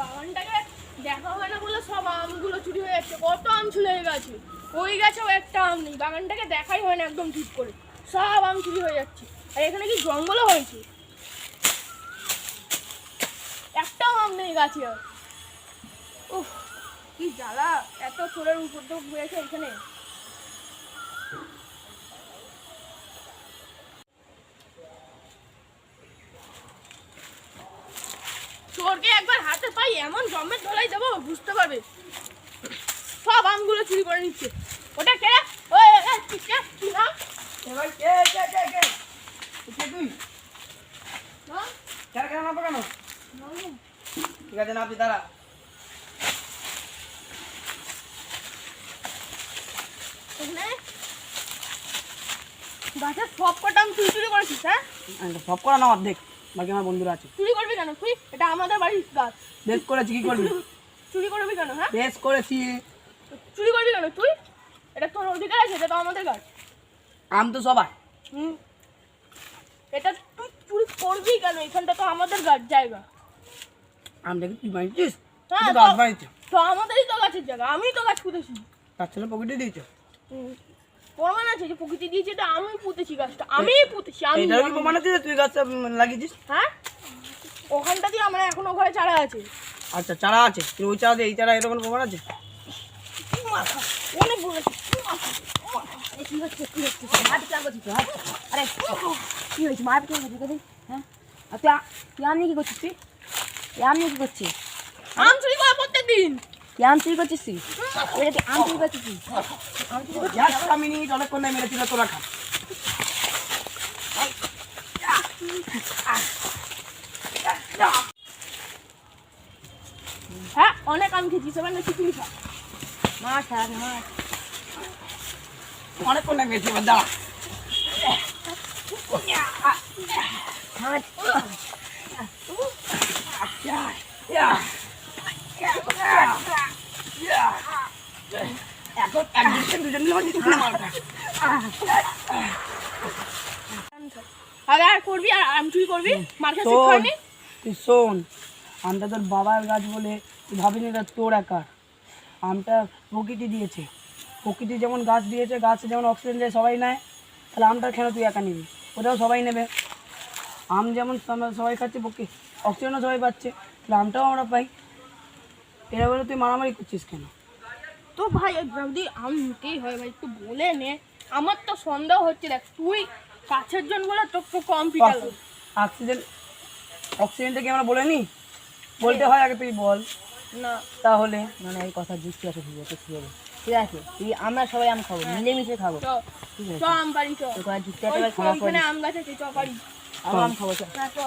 বাগানটাকে দেখা হয় না বলে সব আমগুলো চুরি হয়ে যাচ্ছে। কত আম চুরি হয়ে গেছে। ওই গাছেও একটা আম নেই। বাগানটাকে দেখাই হয় না একদম ঠিক করে। সব আম চুরি হয়ে যাচ্ছে। আর এখানে কি জঙ্গলও হয়েছে? একটাও আম নেই গাছে আর। উফ, কি জ্বালা। এত চোরের উপর উপদ্রব হয়েছে এখানে। চোরকে একবার হাতে পাই এমন জমের ধলাই দেবো বুঝতে পারবে? সব আমগুলো চুরি করে নিচ্ছে। ওটা কে? ওই কি নাম? এবার কে কে কে কে? কে তুই? কেন কেন নামবো কেন? ঠিক আছে নামছি দাঁড়া। এখানে? সব কটা আমি চুরি চুরি করেছিস হ্যাঁ? সব করা না অর্ধেক বাকি আমার বন্ধুরা আছে। চুরি করবি কেন? তুই এটা আমাদের বাড়ির গাছ। বেশ করেছি কি করবি? চুরি করবি কেন হ্যাঁ? বেশ করেছি। চুরি করবি কেন তুই? এটা তোর অধিকার আছে এটা তো আমাদের গাছ। আম তো হুম। এটা তুই চুরি করবি কেন? এখানটা তো আমাদের গাছ জায়গা। তুই বানিয়েছিস? হ্যাঁ, তো গাছ তো- তো আমাদেরই তো গাছের জায়গা আমি তো গাছ পুঁতেছি। তার ছেলে পকেটে দিয়েছ। প্রমাণ আছে যে প্রকৃতি দিয়েছে এটা আমি পুঁতেছি গাছটা। আমি পুঁতেছি আমি প্রমাণ আছে তুই গাছটা লাগিয়েছিস? হ্যাঁ? ওখানটা দিয়ে আমরা এখনও ঘরে চারা আছে। আচ্ছা চারা আছে। তুই ওই চারা দিয়ে এই চারা এরকম প্রমাণ আছে? অনেক বলেছি কি হচ্ছে কি করছিস হ্যাঁ? আরে কি হয়েছে? পিছন করছিস হ্যাঁ? আর তুই তুই আম নিয়ে কি করছিস তুই? নিয়ে কি করছিস? আম চুরি করা প্রত্যেক দিন। তুই আম চুরি করছিস তুই? এটা তুই আম চুরি করছিস তুই? আম চুরি করছিস অনেকক্ষণ নাই মেরেছিল তোরা খা। হ্যাঁ অনেক আম খেয়েছিস এবার না খিচুড়ি খা মার থাক মার অনেকক্ষণ দাঁড়া। এখন একজন দুজন আর করবি আর আম চুরি করবি? মার কাছে শিক্ষা তুই শোন আমটা তোর বাবার গাছ বলে তুই ভাবিনি এটা তোর একার। আমটা প্রকৃতি দিয়েছে। প্রকৃতি যেমন গাছ দিয়েছে গাছ যেমন অক্সিজেন দেয় সবাই নেয়। তাহলে আমটা কেন তুই একা নিবি? ওটাও সবাই নেবে। আম যেমন সবাই খাচ্ছে অক্সিজেনও সবাই পাচ্ছে তাহলে আমটাও আমরা পাই। এরা বলে তুই মারামারি করছিস কেন? তো ভাই যদি আম নিতেই হয় ভাই একটু বলে নে। আমার তো সন্দেহ হচ্ছে দেখ তুই কাছের জন বলে তোর তো কম অক্সিজেন অক্সিজেনটা কি আমরা বলে নি বলতে হয় আগে তুই বল। না। তাহলে? মানে এই কথা যুক্তি আছে ঠিক আছে ঠিক আছে ঠিক আছে তুই আমরা সবাই আম খাব মিলেমিশে খাব। চ ঠিক আছে? আম পারি চ যুক্তি খারাপ ওইখানে আম গাছ আছে চ পারি আম খাব হ্যাঁ চ